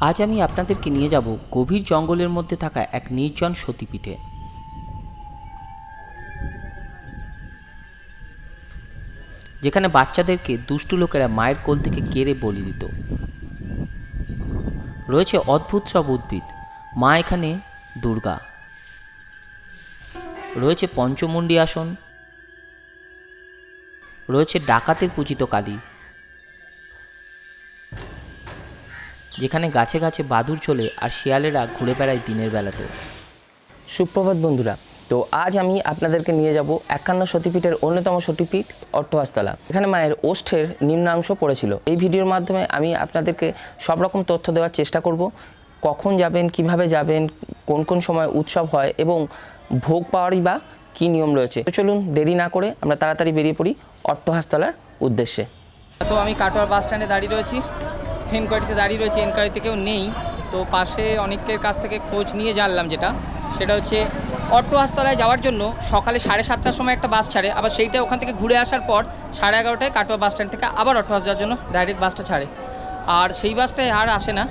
আজ আমি আপনাদেরকে নিয়ে যাব গভীর জঙ্গলের মধ্যে থাকা এক নির্জন সতীপীঠে। যেখানে বাচ্চাদেরকে দুষ্টু লোকেরা মায়ের কোল থেকে কেড়ে বলি দিত। রয়েছে অদ্ভুত সব উদ্ভিদ। মা এখানে দুর্গা। রয়েছে পঞ্চমুণ্ডী আসন। রয়েছে ডাকাতের পূজিত কালী। যেখানে গাছে গাছে বাদুর চলে আর শিয়ালেরা ঘুরে বেড়ায় দিনের বেলাতেও সুপ্রভাত বন্ধুরা তো আজ আমি আপনাদেরকে নিয়ে যাব একান্ন সতীপীঠের অন্যতম সতীপীঠ অট্টহাসতলা। এখানে মায়ের ওষ্ঠের নিম্নাংশ পড়েছিল। এই ভিডিওর মাধ্যমে আমি আপনাদেরকে সব রকম তথ্য দেওয়ার চেষ্টা করব। কখন যাবেন কীভাবে যাবেন কোন কোন সময় উৎসব হয় এবং ভোগ পাওয়ারই বা কী নিয়ম রয়েছে। তো চলুন দেরি না করে আমরা তাড়াতাড়ি বেরিয়ে পড়ি অট্টহাসতলার উদ্দেশ্যে। তো আমি কাটোয়ার বাস স্ট্যান্ডে দাঁড়িয়ে রয়েছি। এনকোয়ারিতে দাঁড়িয়ে রয়েছে, এনকোয়ারিতে কেউ নেই। তো পাশে অনেকের কাছ থেকে খোঁজ নিয়ে জানলাম যেটা। সেটা হচ্ছে, অটো হাসতলায় যাওয়ার জন্য সকালে সাড়ে সাতটার সময় একটা বাস ছাড়ে। আবার সেইটা ওখান থেকে ঘুরে আসার পর সাড়ে এগারোটায় কাটোয়া বাস স্ট্যান্ড থেকে আবার অটো হাস, যাওয়ার জন্য ডাইরেক্ট বাসটা ছাড়ে। আর সেই বাসটায় আর আসে না।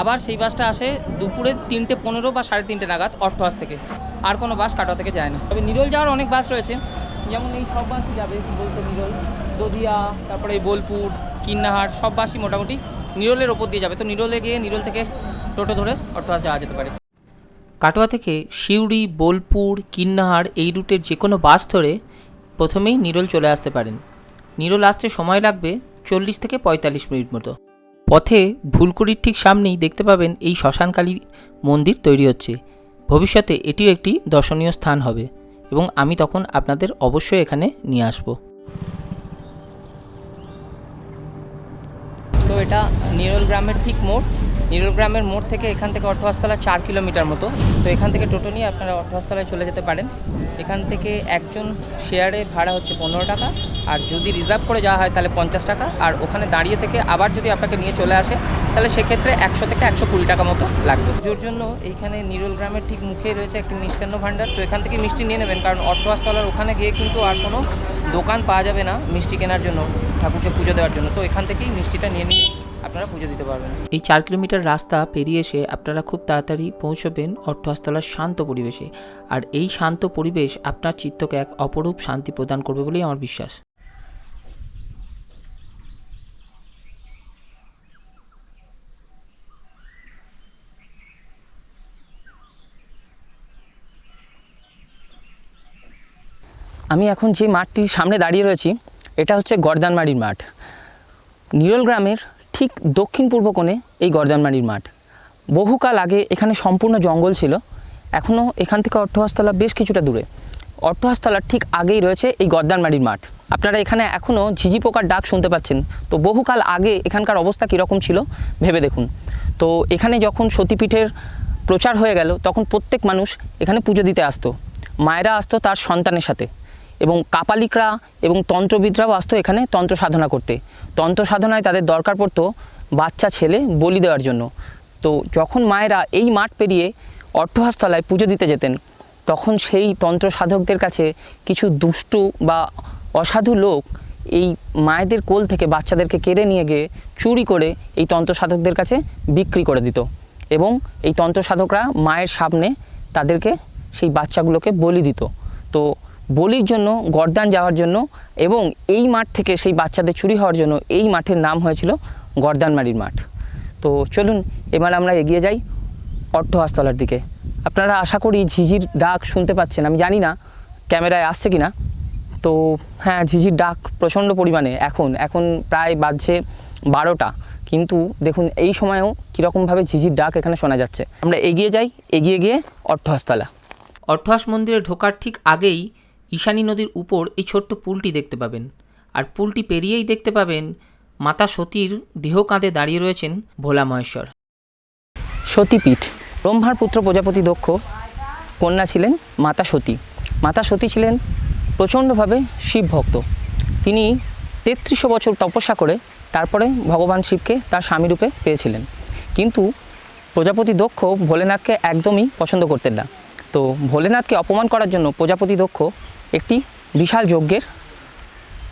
আবার সেই বাসটা আসে দুপুরে তিনটে পনেরো বা সাড়ে তিনটে নাগাদ অট্টহাস থেকে। আর কোনো বাস কাটোয়া থেকে যায় না। তবে নিরল যাওয়ার অনেক বাস রয়েছে। যেমন এই সব বাসই যাবে, বলতে নিরল দদিয়া তারপরে বোলপুর, কিন্নাহার, সব বাসই মোটামুটি নিরলের ওপর দিয়ে যাবে। তো নিরলে গিয়ে নিরল থেকে টোটো ধরে অট্টহাস যাওয়া যেতে পারে। কাটোয়া থেকে সিউড়ি, বোলপুর, কিন্নাহার এই রুটের যে কোনো বাস ধরে প্রথমেই নিরল চলে আসতে পারেন। নিরল আসতে সময় লাগবে চল্লিশ থেকে পঁয়তাল্লিশ মিনিট মতো। পথে ভুলকুড়ির ঠিক সামনেই দেখতে পাবেন এই শ্মশানকালী মন্দির তৈরি হচ্ছে। ভবিষ্যতে এটিও একটি দর্শনীয় স্থান হবে এবং আমি তখন আপনাদের অবশ্যই এখানে নিয়ে আসব। তো এটা নিরল গ্রামের ঠিক মোড়। নিরল গ্রামের মোড় থেকে এখান থেকে অট্টহাসতলা চার কিলোমিটার মতো। তো এখান থেকে টোটো নিয়ে আপনারা অট্টহাসতলায় চলে যেতে পারেন। এখান থেকে একজন শেয়ারে ভাড়া হচ্ছে পনেরো টাকা। আর যদি রিজার্ভ করে যাওয়া হয় তাহলে পঞ্চাশ টাকা। আর ওখানে দাঁড়িয়ে থেকে আবার যদি আপনাকে নিয়ে চলে আসে, তাহলে সেক্ষেত্রে একশো থেকে একশো কুড়ি টাকা মতো লাগবে। পুজোর জন্য এইখানে নিরল গ্রামের ঠিক মুখেই রয়েছে একটি মিষ্টান্ন ভাণ্ডার। তো এখান থেকে মিষ্টি নিয়ে নেবেন। কারণ অট্টহাসতলার ওখানে গিয়ে কিন্তু আর কোনো দোকান পাওয়া যাবে না মিষ্টি কেনার জন্য, ঠাকুরকে পুজো দেওয়ার জন্য। তো এখান থেকেই মিষ্টিটা নিয়ে নিয়ে আপনারা পুজো দিতে পারবেন। এই চার কিলোমিটার রাস্তা পেরিয়ে এসে আপনারা খুব তাড়াতাড়ি পৌঁছবেন অর্থস্থলার শান্ত পরিবেশে। আর এই শান্ত পরিবেশ আপনার চিত্তকে এক অপরূপ শান্তি প্রদান করবে বলেই আমার বিশ্বাস। আমি এখন যে মাঠটির সামনে দাঁড়িয়ে রয়েছি, এটা হচ্ছে গর্দানমারির মাঠ। নিরল গ্রামের ঠিক দক্ষিণ পূর্ব কোণে এই গর্দানমারির মাঠ। বহুকাল আগে এখানে সম্পূর্ণ জঙ্গল ছিল, এখনও এখান থেকে অট্টহাসতলা বেশ কিছুটা দূরে। অট্টহাসতলার ঠিক আগেই রয়েছে এই গর্দানমারির মাঠ। আপনারা এখানে এখনও ঝিঝি পোকার ডাক শুনতে পাচ্ছেন। তো বহুকাল আগে এখানকার অবস্থা কীরকম ছিল, ভেবে দেখুন। তো এখানে যখন সতীপীঠের প্রচার হয়ে গেল, তখন প্রত্যেক মানুষ এখানে পুজো দিতে আসতো। মায়েরা আসতো তার সন্তানের সাথে। এবং কাপালিকরা এবং তন্ত্রবিদরাও আসতো এখানে তন্ত্র সাধনা করতে। তন্ত্র সাধনায় তাদের দরকার পড়তো বাচ্চা, ছেলে বলি দেওয়ার জন্য। তো যখন মায়েরা এই মাঠ পেরিয়ে অট্টহাসতলায় পুজো দিতে যেতেন, তখন সেই তন্ত্র সাধকদের কাছে কিছু দুষ্টু বা অসাধু লোক এই মায়েদের কোল থেকে বাচ্চাদেরকে কেড়ে নিয়ে গিয়ে চুরি করে এই তন্ত্র সাধকদের কাছে বিক্রি করে দিত। এবং এই তন্ত্র সাধকরা মায়ের সামনে তাদেরকে সেই বাচ্চাগুলোকে বলি দিত। তো বলির জন্য, গরদান যাওয়ার জন্য এবং এই মাঠ থেকে সেই বাচ্চাদের চুরি হওয়ার জন্য এই মাঠের নাম হয়েছিল গরদানমারির মাঠ। তো চলুন, এবার আমরা এগিয়ে যাই অট্টহাসতলার দিকে। আপনারা আশা করি ঝিঝির ডাক শুনতে পাচ্ছেন, আমি জানি না ক্যামেরায় আসছে কি না তো হ্যাঁ ঝিঝির ডাক প্রচণ্ড পরিমাণে, এখন এখন প্রায় বাজছে বারোটা। কিন্তু দেখুন, এই সময়েও কীরকমভাবে ঝিঝির ডাক এখানে শোনা যাচ্ছে। আমরা এগিয়ে যাই, এগিয়ে গিয়ে অট্টহাসতলা। অট্টহাস মন্দিরে ঢোকার ঠিক আগেই ঈশানী নদীর উপর এই ছোট্ট পুলটি দেখতে পাবেন। আর পুলটি পেরিয়েই দেখতে পাবেন মাতা সতীর দেহ কাঁধে দাঁড়িয়ে রয়েছেন ভোলা মহেশ্বর। সতীপীঠ, ব্রহ্মার পুত্র প্রজাপতি দক্ষ, কন্যা ছিলেন মাতা সতী। মাতা সতী ছিলেন প্রচণ্ডভাবে শিব ভক্ত তিনি তেত্রিশশো বছর তপস্যা করে তারপরে ভগবান শিবকে তার স্বামীরূপে পেয়েছিলেন। কিন্তু প্রজাপতি দক্ষ ভোলেনাথকে একদমই পছন্দ করতেন না। তো ভোলেনাথকে অপমান করার জন্য প্রজাপতি দক্ষ একটি বিশাল যজ্ঞের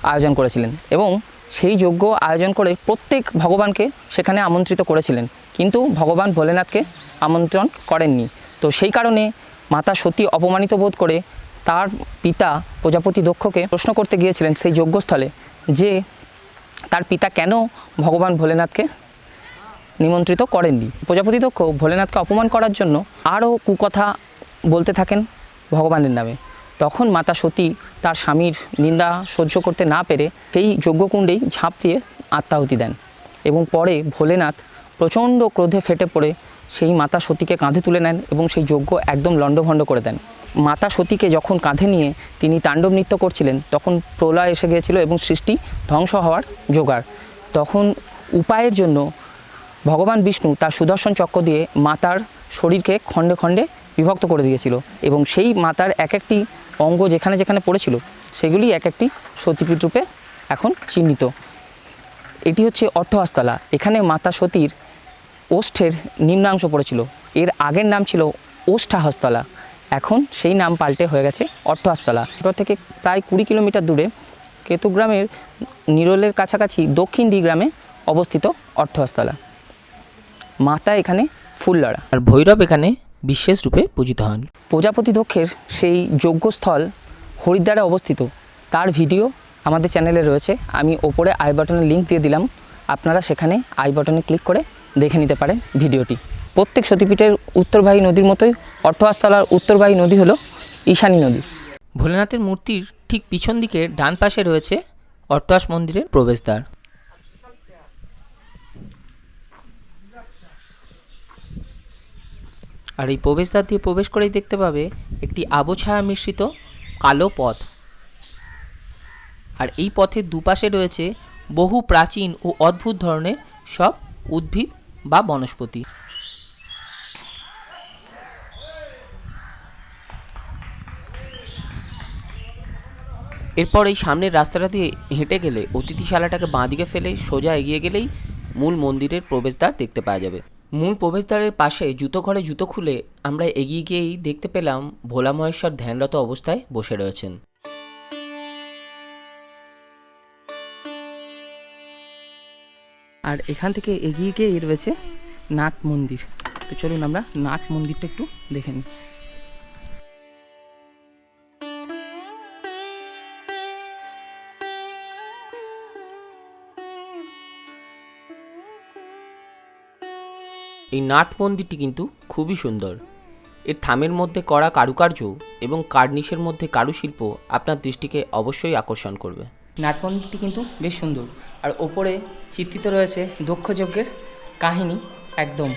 আয়োজন করেছিলেন এবং সেই যজ্ঞ আয়োজন করে প্রত্যেক ভগবানকে সেখানে আমন্ত্রিত করেছিলেন। কিন্তু ভগবান ভোলেনাথকে আমন্ত্রণ করেননি। তো সেই কারণে মাতা সতী অপমানিত বোধ করে তার পিতা প্রজাপতি দক্ষকে প্রশ্ন করতে গিয়েছিলেন সেই যজ্ঞস্থলে যে তার পিতা কেন ভগবান ভোলেনাথকে নিমন্ত্রিত করেননি? প্রজাপতি দক্ষ ভোলেনাথকে অপমান করার জন্য আরও কুকথা বলতে থাকেন ভগবানের নামে। তখন মাতা সতী তার স্বামীর নিন্দা সহ্য করতে না পেরে সেই যজ্ঞকুণ্ডেই ঝাঁপ দিয়ে আত্মাহুতি দেন এবং পরে ভোলেনাথ প্রচণ্ড ক্রোধে ফেটে পড়ে সেই মাতা সতীকে কাঁধে তুলে নেন এবং সেই যজ্ঞ একদম লণ্ডভণ্ড করে দেন। মাতা সতীকে যখন কাঁধে নিয়ে তিনি তাণ্ডব নৃত্য করছিলেন, তখন প্রলয় এসে গিয়েছিল এবং সৃষ্টি ধ্বংস হওয়ার জোগাড়। তখন উপায়ের জন্য ভগবান বিষ্ণু তার সুদর্শন চক্র দিয়ে মাতার শরীরকে খণ্ডে খণ্ডে বিভক্ত করে দিয়েছিল এবং সেই মাতার এক একটি অঙ্গ যেখানে যেখানে পড়েছিল, সেগুলি এক একটি সতীপীঠ রূপে এখন চিহ্নিত। এটি হচ্ছে অর্থহস্তলা এখানে মাতা সতীর ওষ্ঠের নিম্নাংশ পড়েছিল। এর আগের নাম ছিল ওষ্ঠাহস্তলা। এখন সেই নাম পাল্টে হয়ে গেছে অর্থহস্তলা এটা থেকে প্রায় কুড়ি কিলোমিটার দূরে কেতুগ্রামের নিরলের কাছাকাছি দক্ষিণ দি গ্রামে অবস্থিত অর্থহস্তলা মাতা এখানে ফুললড়া। আর ভৈরব এখানে বিশেষ রূপে পূজিত হন। প্রজাপতি দক্ষের সেই যজ্ঞস্থল হরিদ্বারে অবস্থিত তার ভিডিও আমাদের চ্যানেলে রয়েছে। আমি ওপরে আই বাটনের লিঙ্ক দিয়ে দিলাম। আপনারা সেখানে আই বাটনে ক্লিক করে দেখে নিতে পারেন ভিডিওটি। প্রত্যেক সতীপীঠের উত্তরবাহী নদীর মতোই অর্থস্থলার উত্তরবাহী নদী হলো ঈশানী নদী। ভোলেনাথের মূর্তির ঠিক পিছন দিকে ডান পাশে রয়েছে অট্টাস মন্দিরের প্রবেশদ্বার। আর এই প্রবেশদ্বার দিয়ে প্রবেশ করেই দেখতে পাবে একটি আবছায়া মিশ্রিত কালো পথ। আর এই পথের দুপাশে রয়েছে বহু প্রাচীন ও অদ্ভুত ধরনের সব উদ্ভিদ বা বনস্পতি। এরপর এই সামনের রাস্তাটা দিয়ে হেঁটে গেলে অতিথিশালাটাকে বাঁদিকে ফেলে সোজা এগিয়ে গেলেই মূল মন্দিরের প্রবেশদ্বার দেখতে পাওয়া যাবে। মূল প্রবেশদ্বারের পাশে জুতো ঘরে জুতো খুলে আমরা এগিয়ে গিয়েই দেখতে পেলাম ভোলা মহেশ্বর ধ্যানরত অবস্থায় বসে রয়েছেন। আর এখান থেকে এগিয়ে গিয়ে রয়েছে নাট মন্দির। তো চলুন আমরা নাট মন্দিরটা একটু দেখে নিই। এই নাট মন্দিরটি কিন্তু খুবই সুন্দর। এর থামের মধ্যে করা কারুকার্য এবং কার্নিশের মধ্যে কারুশিল্প আপনার দৃষ্টিকে অবশ্যই আকর্ষণ করবে। নাট মন্দিরটি কিন্তু বেশ সুন্দর। আর ওপরে চিত্রিত রয়েছে দক্ষ যজ্ঞের কাহিনী একদম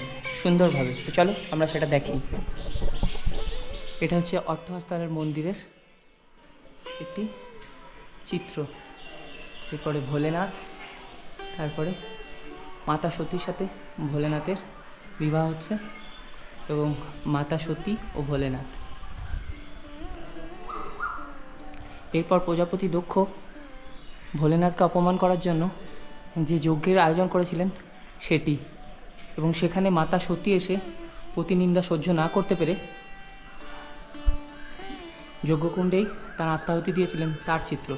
সুন্দরভাবে। তো চলো আমরা সেটা দেখি। এটা হচ্ছে অর্থহস্তালের মন্দিরের একটি চিত্র। এরপরে ভোলেনাথ, তারপরে মাতা সতীর সাথে ভোলেনাথের বিবাহ হচ্ছে এবং মাতা সতী ও ভোলেনাথ। এরপর প্রজাপতি দক্ষ ভোলেনাথকে অপমান করার জন্য যে যজ্ঞের আয়োজন করেছিলেন সেটি এবং সেখানে মাতা সতী এসে প্রতিনিন্দা সহ্য না করতে পেরে যজ্ঞকুণ্ডেই তার আত্মাহুতি দিয়েছিলেন তার চিত্র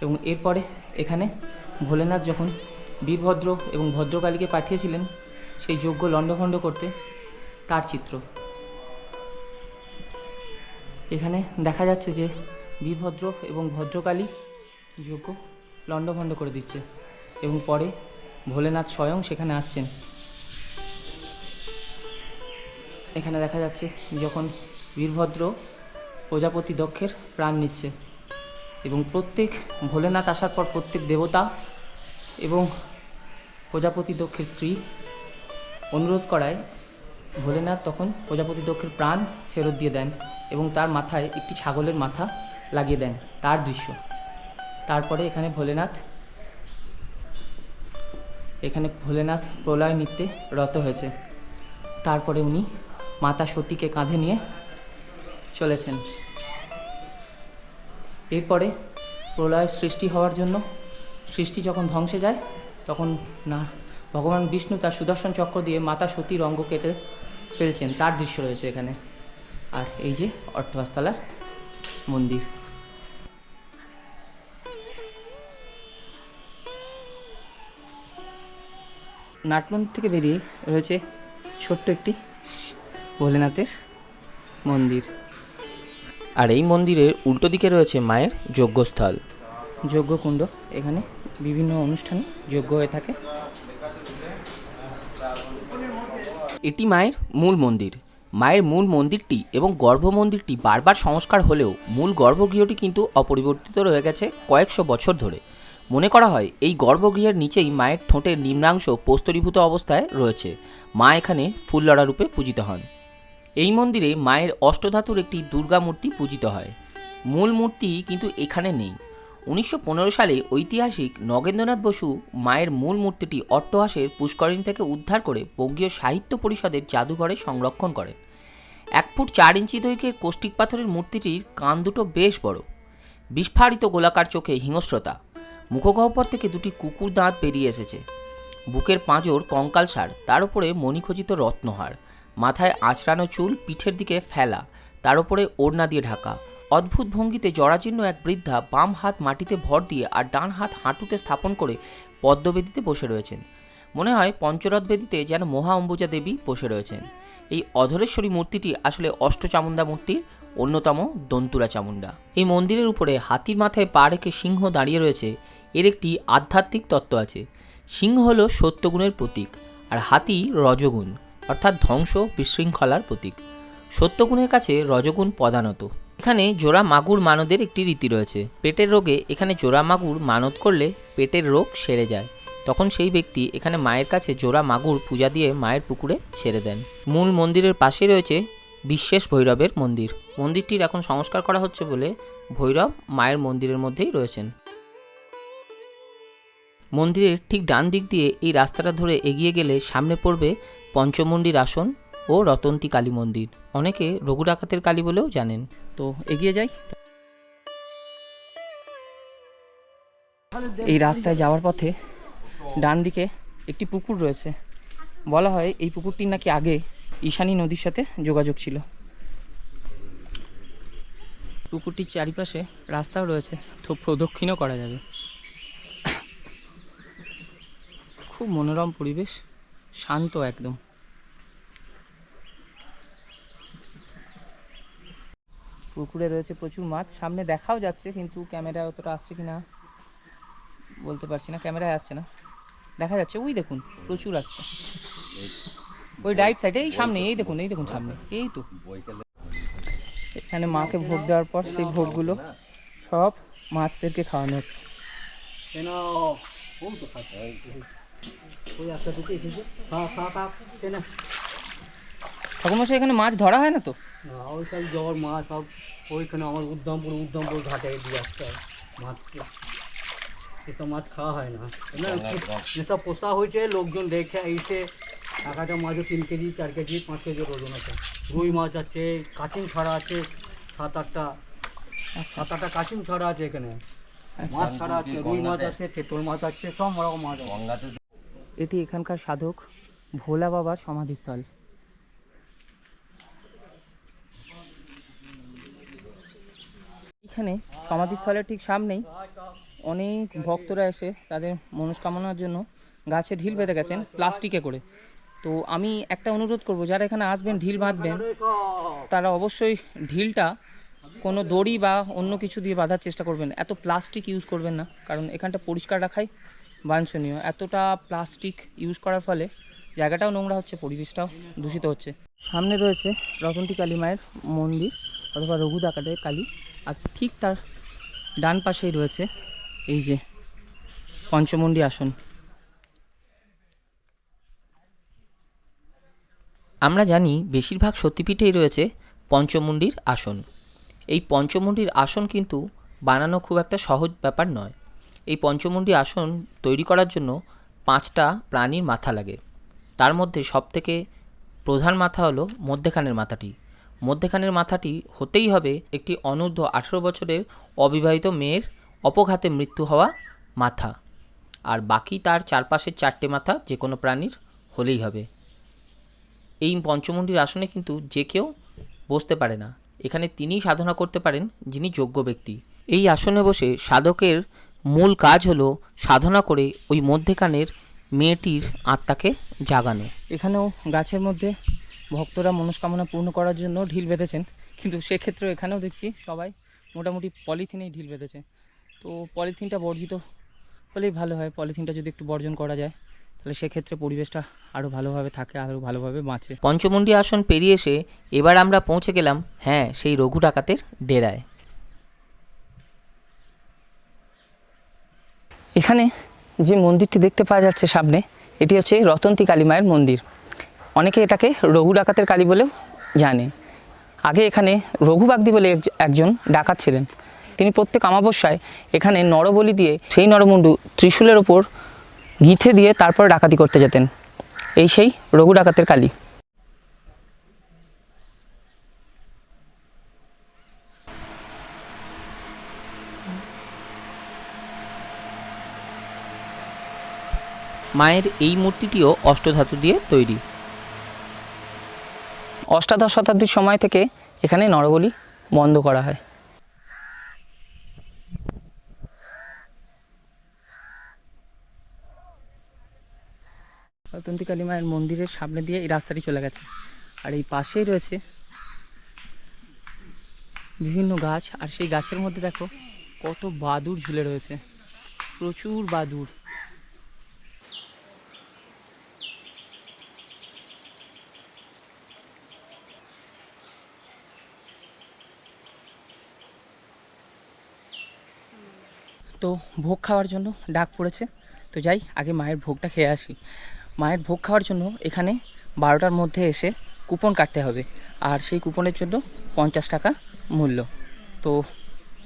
এবং এরপরে এখানে ভোলেনাথ যখন বীরভদ্র এবং ভদ্রকালীকে পাঠিয়েছিলেন সেই যজ্ঞ লণ্ডভণ্ড করতে তার চিত্র। এখানে দেখা যাচ্ছে যে বীরভদ্র এবং ভদ্রকালী যজ্ঞ লণ্ডভণ্ড করে দিচ্ছে এবং পরে ভোলেনাথ স্বয়ং সেখানে আসছেন। এখানে দেখা যাচ্ছে যখন বীরভদ্র প্রজাপতি দক্ষের প্রাণ নিচ্ছে এবং প্রত্যেক ভোলেনাথ আসার পর প্রত্যেক দেবতা এবং প্রজাপতি দক্ষের স্ত্রী অনুরোধ করায় ভোলেনাথ তখন প্রজাপতি দক্ষের প্রাণ ফেরত দিয়ে দেন এবং তার মাথায় একটি ছাগলের মাথা লাগিয়ে দেন, তার দৃশ্য। তারপরে এখানে ভোলেনাথ এখানে ভোলেনাথ প্রলয় নৃত্যে রত হয়েছে। তারপরে উনি মাতা সতীকে কাঁধে নিয়ে চলেছেন। এরপরে প্রলয় সৃষ্টি হওয়ার জন্য সৃষ্টি যখন ধ্বংসে যায়, তখন না ভগবান বিষ্ণু তার সুদর্শন চক্র দিয়ে মাতা সতীর অঙ্গ কেটে ফেলছেন। তার দৃশ্য রয়েছে এখানে। আর এই যে অর্থবাস্তলার মন্দির। নাটমন্দির থেকে বেরিয়ে রয়েছে ছোট্ট একটি ভোলেনাথের মন্দির। আর এই মন্দিরের উল্টো দিকে রয়েছে মায়ের যজ্ঞস্থল। যজ্ঞকুণ্ড। এখানে বিভিন্ন অনুষ্ঠানে যজ্ঞ হয়ে থাকে। এটি মায়ের মূল মন্দির। মায়ের মূল মন্দিরটি এবং গর্ভ মন্দিরটি বারবার সংস্কার হলেও মূল গর্ভগৃহটি কিন্তু অপরিবর্তিত রয়ে গেছে কয়েকশো বছর ধরে। মনে করা হয়, এই গর্ভগৃহের নিচেই মায়ের ঠোঁটের নিম্নাংশ প্রস্তরীভূত অবস্থায় রয়েছে। মা এখানে ফুল্লরা রূপে পূজিত হন। এই মন্দিরে মায়ের অষ্টধাতুর একটি দুর্গা মূর্তি পূজিত হয়। মূল মূর্তি কিন্তু এখানে নেই। উনিশশো পনেরো সালে ঐতিহাসিক নগেন্দ্রনাথ বসু মায়ের মূল মূর্তিটি অট্টহাসের পুষ্করিণী থেকে উদ্ধার করে বঙ্গীয় সাহিত্য পরিষদের জাদুঘরে সংরক্ষণ করেন। এক ফুট চার ইঞ্চি দৈর্ঘ্যের কোষ্টিক পাথরের মূর্তিটির কান দুটো বেশ বড়। বিস্ফারিত গোলাকার চোখে হিংস্রতা। মুখগহ্বর থেকে দুটি কুকুর দাঁত বেরিয়ে এসেছে। বুকের পাঁজর কঙ্কাল সার, তার উপরে মণিখচিত রত্নহার। মাথায় আঁচড়ানো চুল, পিঠের দিকে ফেলা, তার উপরে ওড়না দিয়ে ঢাকা। অদ্ভুত ভঙ্গিতে জরাজীর্ণ এক বৃদ্ধা বাম হাত মাটিতে ভর দিয়ে আর ডান হাত হাঁটুতে স্থাপন করে পদ্মবেদিতে বসে রয়েছেন। মনে হয় পঞ্চরথ বেদিতে যেন মহা অম্বুজা দেবী বসে রয়েছেন। এই অধরেশ্বরী মূর্তিটি আসলে অষ্টচামুণ্ডা মূর্তির অন্যতম দন্তুরা চামুণ্ডা। এই মন্দিরের উপরে হাতির মাথায় পা রেখে সিংহ দাঁড়িয়ে রয়েছে, এর একটি আধ্যাত্মিক তত্ত্ব আছে। সিংহ হল সত্যগুণের প্রতীক আর হাতি রজগুণ, অর্থাৎ ধ্বংস বিশৃঙ্খলার প্রতীক। সত্যগুণের কাছে রজগুণ প্রধানত এখানে জোড়া মাগুর মানদের একটি রীতি রয়েছে। পেটের রোগে এখানে জোড়া মাগুর মানত করলে পেটের রোগ সেরে যায়। তখন সেই ব্যক্তি এখানে মায়ের কাছে জোড়া মাগুর পূজা দিয়ে মায়ের পুকুরে ছেড়ে দেন। মূল মন্দিরের পাশে রয়েছে বিশ্বেষ ভৈরবের মন্দির। মন্দিরটির এখন সংস্কার করা হচ্ছে বলে ভৈরব মায়ের মন্দিরের মধ্যেই রয়েছেন। মন্দিরের ঠিক ডান দিক দিয়ে এই রাস্তাটা ধরে এগিয়ে গেলে সামনে পড়বে পঞ্চমুণ্ডির আসন ও রতন্তী কালী মন্দির। অনেকে রঘু ডাকাতের কালী বলেও জানেন। তো এগিয়ে যাই। এই রাস্তায় যাওয়ার পথে ডান দিকে একটি পুকুর রয়েছে। বলা হয় এই পুকুরটির নাকি আগে ঈশানী নদীর সাথে যোগাযোগ ছিল। পুকুরটির চারিপাশে রাস্তাও রয়েছে। তো প্রদক্ষিণও করা যাবে। খুব মনোরম পরিবেশ, শান্ত একদম। পুকুরে রয়েছে প্রচুর মাছ। সামনে দেখাও যাচ্ছে, কিন্তু ক্যামেরা অতটা আসছে কি না বলতে পারছি না, ক্যামেরায় আসছে না। দেখা যাচ্ছে, ওই দেখুন, প্রচুর আসছে। ওই রাইট সাইডে এই সামনে, এই দেখুন এই দেখুন সামনে, এই তো। এখানে মাকে ভোগ দেওয়ার পর সেই ভোগগুলো সব মাছদেরকে খাওয়ানো হচ্ছে। ঠাকুরমশাই এখানে মাছ ধরা হয় না তো? না ওই সব জ্বর মাছ সব ওইখানে আমার উদ্দামপুর উদ্দামপুর ঘাটে দিয়ে আসতে হয় মাছকে এসব মাছ খাওয়া হয় না। যেসব পোষা হয়েছে লোকজন দেখে এসে এক একটা মাছও তিন কেজি চার কেজি পাঁচ কেজি ওজন আছে। রুই মাছ আছে কাচিং ছাড়া আছে সাত আটটা সাত আটটা কাচিং ছাড়া আছে এখানে। মাছ ছাড়া আছে রুই মাছ আছে চেতল মাছ আছে সব রকম মাছ আছে। এটি এখানকার সাধক ভোলা বাবার সমাধিস্থল। এখানে সমাধিস্থলের ঠিক সামনেই অনেক ভক্তরা এসে তাদের মনস্কামনার জন্য গাছে ঢিল বেঁধে গেছেন প্লাস্টিকে করে। তো আমি একটা অনুরোধ করব, যারা এখানে আসবেন, ঢিল বাঁধবেন, তারা অবশ্যই ঢিলটা কোনো দড়ি বা অন্য কিছু দিয়ে বাঁধার চেষ্টা করবেন। এত প্লাস্টিক ইউজ করবেন না, কারণ এখানটা পরিষ্কার রাখাই বাঞ্ছনীয়। এতটা প্লাস্টিক ইউজ করার ফলে জায়গাটাও নোংরা হচ্ছে, পরিবেশটাও দূষিত হচ্ছে। সামনে রয়েছে রতন্তী কালী মায়ের মন্দির অথবা রঘু ডাকাতের কালী। আর ঠিক তার ডান পাশেই রয়েছে এই যে পঞ্চমন্ডি আসন। আমরা জানি বেশিরভাগ সত্যিপীঠেই রয়েছে পঞ্চমুণ্ডির আসন। এই পঞ্চমুণ্ডির আসন কিন্তু বানানো খুব একটা সহজ ব্যাপার নয়। এই পঞ্চমুণ্ডি আসন তৈরি করার জন্য পাঁচটা প্রাণীর মাথা লাগে। তার মধ্যে সবথেকে প্রধান মাথা হলো মধ্যেখানের মাথাটি। মধ্যেখানের মাথাটি হতেই হবে একটি অনূর্ধ্ব আঠেরো বছরের অবিবাহিত মেয়ের অপঘাতে মৃত্যু হওয়া মাথা। আর বাকি তার চারপাশের চারটে মাথা যে কোনো প্রাণীর হলেই হবে। এই পঞ্চমুণ্ডির আসনে কিন্তু যে কেউ বসতে পারে না। এখানে তিনিই সাধনা করতে পারেন যিনি যোগ্য ব্যক্তি। এই আসনে বসে সাধকের মূল কাজ হলো সাধনা করে ওই মধ্যেখানের মেয়েটির আত্মাকে জাগানো। এখানেও গাছের মধ্যে ভক্তরা মনস্কামনা পূর্ণ করার জন্য ঢিল বেঁধেছেন। কিন্তু সেক্ষেত্রেও এখানেও দেখছি সবাই মোটামুটি পলিথিনেই ঢিল বেঁধেছে। তো পলিথিনটা বর্জিত হলেই ভালো হয়। পলিথিনটা যদি একটু বর্জন করা যায় তাহলে সেক্ষেত্রে পরিবেশটা আরও ভালোভাবে থাকে আরও ভালোভাবে বাঁচে। পঞ্চমুণ্ডী আসন পেরিয়ে এসে এবার আমরা পৌঁছে গেলাম হ্যাঁ সেই রঘু ডাকাতের ডেরায়। এখানে যে মন্দিরটি দেখতে পাওয়া যাচ্ছে সামনে এটি হচ্ছে রতন্তী কালী মায়ের মন্দির। অনেকে এটাকে রঘু ডাকাতের কালী বলেও জানে। আগে এখানে রঘু বাগদি বলে একজন ডাকাত ছিলেন। তিনি প্রত্যেক অমাবস্যায় এখানে নরবলি দিয়ে সেই নরমুণ্ডু ত্রিশূলের ওপর গিথে দিয়ে তারপর ডাকাতি করতে যেতেন। এই সেই রঘু ডাকাতের কালী। মায়ের এই মূর্তিটিও অষ্টধাতু দিয়ে তৈরি। অষ্টাদশ শতাব্দীর সময় থেকে এখানে নরবলি বন্ধ করা হয়। রতন্তী কালী মায়ের মন্দিরের সামনে দিয়ে এই রাস্তাটি চলে গেছে। আর এই পাশেই রয়েছে বিভিন্ন গাছ। আর সেই গাছের মধ্যে দেখো কত বাদুর ঝুলে রয়েছে। প্রচুর বাদুর তো ভোগ খাওয়ার জন্য ডাক পড়েছে। তো যাই, আগে মায়ের ভোগটা খেয়ে আসি। মায়ের ভোগ খাওয়ার জন্য এখানে বারোটার মধ্যে এসে কুপন কাটতে হবে। আর সেই কুপনের জন্য পঞ্চাশ টাকা মূল্য। তো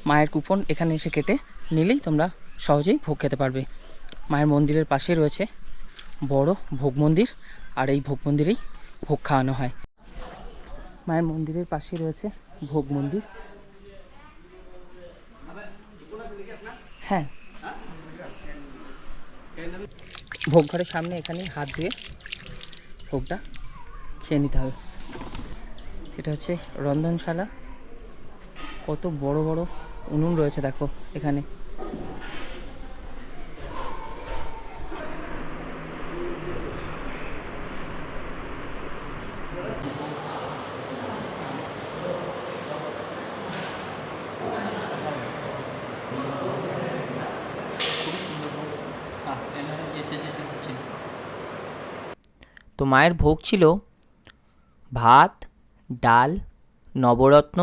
মায়ের কুপন এখানে এসে কেটে নিলেই তোমরা সহজেই ভোগ খেতে পারবে। মায়ের মন্দিরের পাশেই রয়েছে বড় ভোগ মন্দির। আর এই ভোগ মন্দিরেই ভোগ খাওয়ানো হয়। মায়ের মন্দিরের পাশেই রয়েছে ভোগ মন্দির। হ্যাঁ। ভোগ ঘরের সামনে এখানে হাত ধুয়ে ভোগটা খেয়ে নিতে হবে। এটা হচ্ছে রন্ধনশালা। কত বড় বড় উনুন রয়েছে, দেখো এখানে তো মায়ের ভোগ ছিল ভাত, ডাল, নবরত্ন,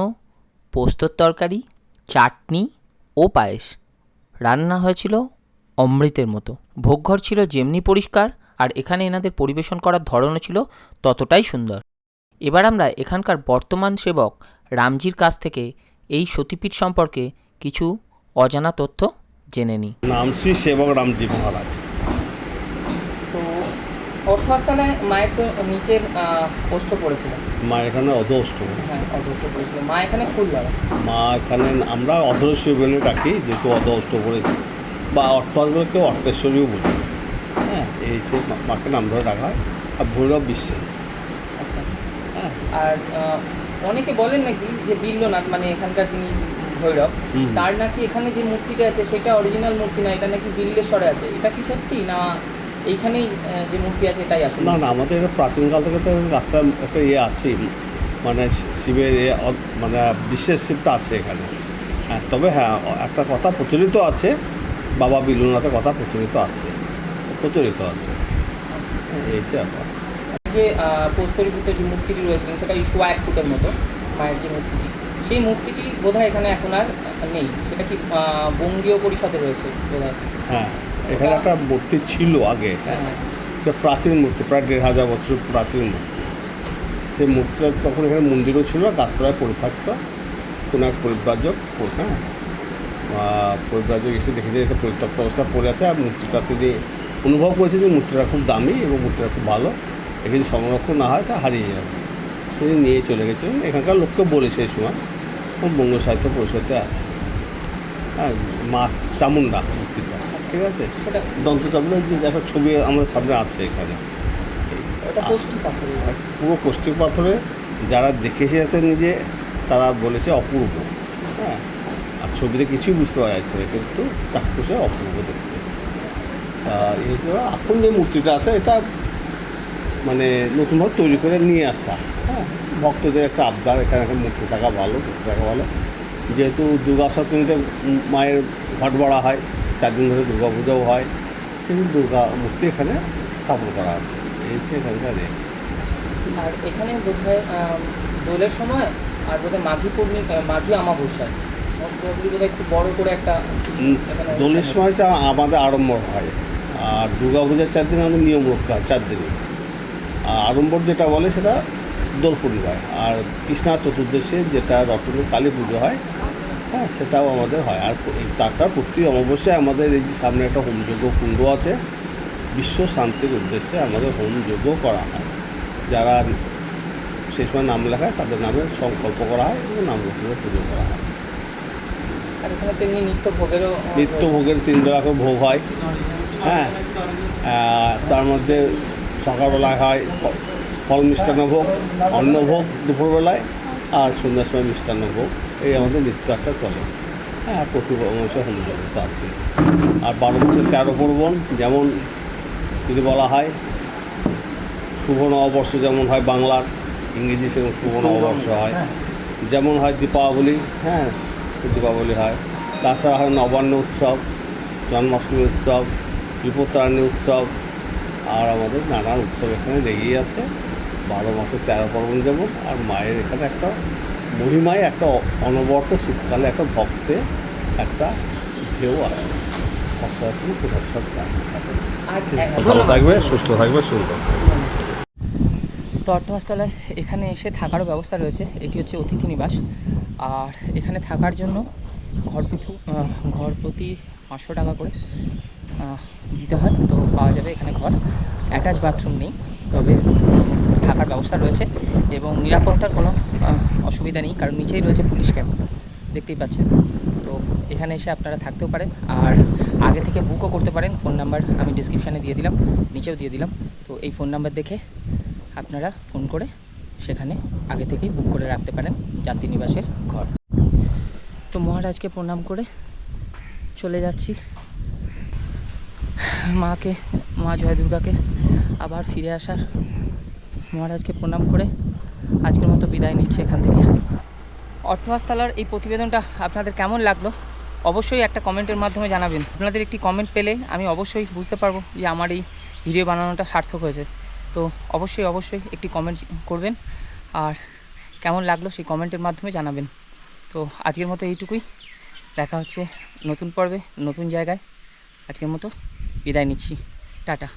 পোস্তর তরকারি, চাটনি ও পায়েস। রান্না হয়েছিল অমৃতের মতো। ভোগঘর ছিল যেমনি পরিষ্কার, আর এখানে এনাদের পরিবেশন করার ধরনও ছিল ততটাই সুন্দর। এবার আমরা এখানকার বর্তমান সেবক রামজির কাছ থেকে এই সতীপীঠ সম্পর্কে কিছু অজানা তথ্য জেনে নিই। নাম শ্রী সেবক রামজি মহারাজ। অর্থস্থলে মায়ের তো নিচের পোস্ট পড়েছিল। মা এখানে অধষ্ট হ্যাঁ অদৃষ্ট পড়েছিল। মা এখানে ফুল ধরে মা এখানে আমরা অধরেশ্বরী বলে ডাকি যেহেতু অধষ্ট করেছি বা কেউ অর্থেশ্বরীও বলি। হ্যাঁ এই সে মাকে নাম ধরে ডাকা হয় আর ভৈরব বিশ্বাস। আচ্ছা। হ্যাঁ। আর অনেকে বলেন নাকি যে বিল্লনাথ মানে এখানকার যিনি ভৈরব তার নাকি এখানে যে মূর্তিটা আছে সেটা অরিজিনাল মূর্তি না এটা নাকি বিল্লেশ্বরে আছে। এটা কি সত্যি না এইখানেই যে মূর্তি আছে এটাই আসলে। না না আমাদের প্রাচীনকাল থেকে তো রাস্তার একটা ইয়ে আছে। মানে শিবের ইয়ে মানে বিশেষ শিবটা আছে এখানে। হ্যাঁ তবে হ্যাঁ একটা কথা প্রচলিত আছে। বাবা বিলুনাথের কথা প্রচলিত আছে। প্রচলিত আছে। এই হচ্ছে ব্যাপার। যে প্রস্তরীভূত যে মূর্তিটি রয়েছিলেন সেটা ইস্যু এক ফুটের মতো মায়ের যে মূর্তিটি। সেই মূর্তিটি বোধহয় এখানে এখন আর নেই। সেটা কি বঙ্গীয় পরিষদে রয়েছে বোধহয়? হ্যাঁ। এখানে একটা মূর্তি ছিল আগে। সে প্রাচীন মূর্তি, প্রায় দেড় হাজার বছর প্রাচীন মূর্তি। সেই মূর্তিটা তখন এখানে মন্দিরও ছিল, গাছতলায় পড়ে থাকতো। কোনো এক পরিব্রাজক হ্যাঁ? পরিব্রাজক এসে দেখেছে এটা পরিত্যক্ত অবস্থা পড়ে আছে আর মূর্তিটা তিনি অনুভব করেছে যে মূর্তিটা খুব দামি এবং মূর্তিটা খুব ভালো। যদি সংরক্ষণ না হয় তা হারিয়ে যাবে। তিনি নিয়ে চলে গেছিলেন এখানকার লোককে বলেছে এই সময় বঙ্গ সাহিত্য পরিষদে আছে। হ্যাঁ মা চামুন্ডা ঠিক আছে? সেটা দন্তচামড়ার যে ছবি আমাদের সামনে আছে এখানে। পাথর পুরো কোষ্ঠী পাথরে যারা দেখে এসেছে নিজে তারা বলেছে অপূর্ব। হ্যাঁ? আর ছবিতে কিছুই বুঝতে পারা যাচ্ছে না কিন্তু চাক্ষুষে অপূর্ব দেখতে। আর এই যে এখন যে মূর্তিটা আছে এটা মানে নতুনভাবে তৈরি করে নিয়ে আসা। হ্যাঁ? ভক্তদের একটা আবদার এখানে একটা মূর্তি থাকা ভালো মূর্তি থাকা ভালো। যেহেতু দুর্গা সপ্তমীতে মায়ের ঘট বাড়া হয় চার দিন ধরে দুর্গা পূজাও হয়। সেই দুর্গা মূর্তি এখানে স্থাপন করা আছে। এই হচ্ছে এখানকার। আর এখানে বোধহয় দোলের সময় আর বোধহয় মাঘী পূর্ণিমা মাঘী আমাবস্যায় বড় করে একটা দোলের সময় যা আমাদের আড়ম্বর হয়। আর দুর্গা পূজার চার দিন আমাদের নিয়ম রক্ষা হয় চার দিনে আর আড়ম্বর যেটা বলে সেটা দোল পূর্ণিমায়। আর কৃষ্ণা চতুর্দশে যেটা রটনে কালী পুজো হয় হ্যাঁ সেটাও আমাদের হয়। আর তাছাড়া প্রতি অমাবস্যায় আমাদের এই যে সামনে একটা হোমযজ্ঞ কুণ্ড আছে বিশ্ব শান্তির উদ্দেশ্যে আমাদের হোমযজ্ঞ করা হয়। যারা সেই সময় নাম লেখায় তাদের নামে সংকল্প করা হয় এবং নাম করে পুজো করা হয়। নিত্য ভোগেরও নিত্য ভোগের তিন বেলা করে ভোগ হয়। হ্যাঁ তার মধ্যে সকালবেলায় হয় ফল মিষ্টান্ন ভোগ অন্নভোগ দুপুরবেলায় আর সন্ধ্যার সময় মিষ্টান্ন ভোগ। এই আমাদের নিত্য একটা চলে। হ্যাঁ প্রতি মাসে হোমযজ্ঞ তো আছে। আর বারো বছর তেরো পর্বণ যেমন যদি বলা হয় শুভ নববর্ষ যেমন হয় বাংলার ইংরেজি সেরকম শুভ নববর্ষ হয়। যেমন হয় দীপাবলি হ্যাঁ দীপাবলি হয়। তাছাড়া হয় নবান্ন উৎসব জন্মাষ্টমী উৎসব বিপত্তারাণী উৎসব আর আমাদের নানান উৎসব এখানে লেগেই আছে। বারো মাসে তেরো পার্বণ যেমন আর মায়ের এখানে একটা মহিমায় একটা অ- অনবরত শীতকালে একটা ভক্তে একটা ঢেউ আসে। ভক্তরা কোনো প্রদর্শন পায়। আর ভালো থাকবে সুস্থ থাকবে সুন্দর থাকবে। তো অট্টহাস্তলায় এখানে এসে থাকারও ব্যবস্থা রয়েছে। এটি হচ্ছে অতিথি নিবাস। আর এখানে থাকার জন্য ঘর পিছু ঘর প্রতি পাঁচশো টাকা করে দিতে হয়। তো পাওয়া যাবে এখানে ঘর। অ্যাটাচ বাথরুম নেই তবে থাকার ব্যবস্থা রয়েছে। এবং নিরাপত্তার কোনো অসুবিধা নেই, কারণ নিচেই রয়েছে পুলিশ ক্যাম্প, দেখতেই পাচ্ছেন। তো এখানে এসে আপনারা থাকতেও পারেন, আর আগে থেকে বুকও করতে পারেন। ফোন নাম্বার আমি ডিসক্রিপশানে দিয়ে দিলাম, নিচেও দিয়ে দিলাম। তো এই ফোন নাম্বার দেখে আপনারা ফোন করে সেখানে আগে থেকেই বুক করে রাখতে পারেন যাত্রী নিবাসের ঘর। তো মহারাজকে প্রণাম করে চলে যাচ্ছি। মাকে, মা জয় দুর্গাকে আবার ফিরে আসার মহারাজকে প্রণাম করে আজকের মতো বিদায় নিচ্ছি এখান থেকে। অর্থহাস্তালার এই প্রতিবেদনটা আপনাদের কেমন লাগল? অবশ্যই একটা কমেন্টের মাধ্যমে জানাবেন। আপনাদের একটি কমেন্ট পেলে আমি অবশ্যই বুঝতে পারব যে আমার এই ভিডিও বানানোটা সার্থক হয়েছে। তো অবশ্যই অবশ্যই একটি কমেন্ট করবেন। আর কেমন লাগল সেই কমেন্টের মাধ্যমে জানাবেন। তো আজকের মতো এইটুকুই। দেখা হচ্ছে নতুন পর্বে, নতুন জায়গায়। আজকের মতো বিদায় নিচ্ছি। টাটা।